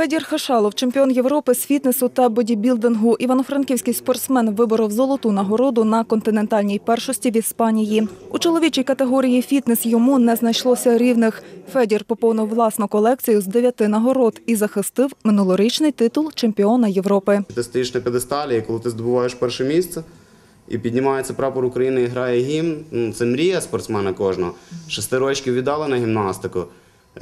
Федір Хашалов, чемпіон Європи з фітнесу та бодібілдингу. Івано-франківський спортсмен виборов золоту нагороду на континентальній першості в Іспанії. У чоловічій категорії фітнес йому не знайшлося рівних. Федір поповнив власну колекцію з дев'яти нагород і захистив минулорічний титул чемпіона Європи. Ти стоїш на п'єдесталі, і коли ти здобуваєш перше місце, і піднімається прапор України і грає гімн, ну, це мрія спортсмена кожного. Шести рочків віддали на гімнастику.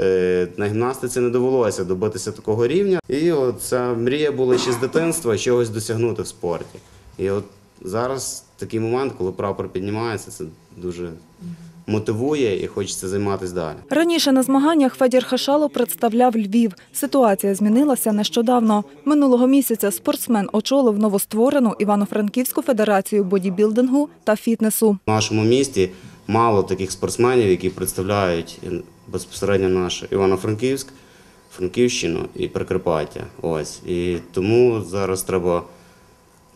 Е, На гімнастиці не довелося добитися такого рівня. І от ця мрія була ще з дитинства чогось досягнути в спорті. І от зараз такий момент, коли прапор піднімається, це дуже мотивує і хочеться займатися далі. Раніше на змаганнях Федір Хашалов представляв Львів. Ситуація змінилася нещодавно. Минулого місяця спортсмен очолив новостворену Івано-Франківську федерацію бодібілдингу та фітнесу. В нашому місті мало таких спортсменів, які представляють безпосередньо наш Івано-Франківськ, Франківщину і Прикарпаття. Ось. І тому зараз треба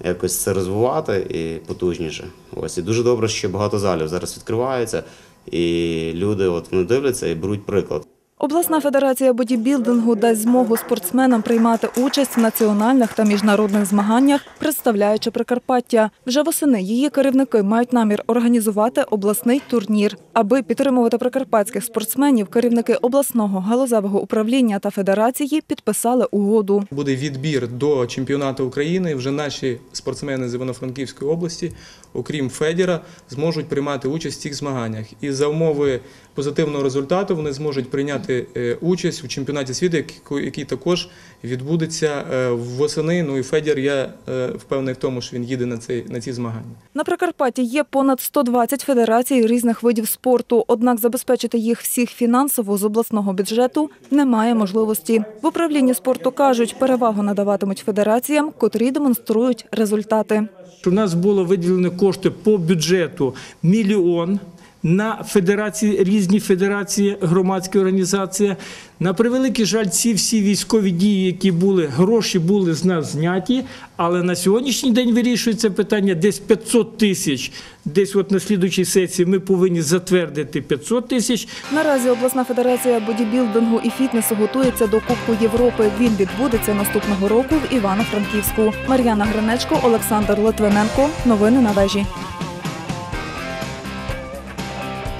якось це розвивати і потужніше. Ось. І дуже добре, що багато залів зараз відкривається, і люди от, вони дивляться і беруть приклад. Обласна федерація бодібілдингу дасть змогу спортсменам приймати участь в національних та міжнародних змаганнях, представляючи Прикарпаття. Вже восени її керівники мають намір організувати обласний турнір. Аби підтримувати прикарпатських спортсменів, керівники обласного галузевого управління та федерації підписали угоду. Буде відбір до чемпіонату України. Вже наші спортсмени з Івано-Франківської області, окрім Федіра, зможуть приймати участь в цих змаганнях. І за умови позитивного результату вони зможуть прийняти е, участь у чемпіонаті світу, який- який також відбудеться е, восени. Ну і Федір, я е, впевнений в тому, що він їде на цей на ці змагання. На Прикарпатті є понад 120 федерацій різних видів спорту, однак забезпечити їх всіх фінансово з обласного бюджету немає можливості. В управлінні спорту кажуть, перевагу надаватимуть федераціям, котрі демонструють результати. У нас було виділено кошти по бюджету мільйон на федерації, різні федерації, громадські організації. На превеликий жаль, ці всі військові дії, які були, гроші були з нас зняті, але на сьогоднішній день вирішується питання десь 500 тисяч. Десь от на слідучій сесії ми повинні затвердити 500 тисяч. Наразі обласна федерація бодібілдингу і фітнесу готується до Кубку Європи. Він відбудеться наступного року в Івано-Франківську. Мар'яна Гринечко, Олександр Литвиненко. Новини на вежі.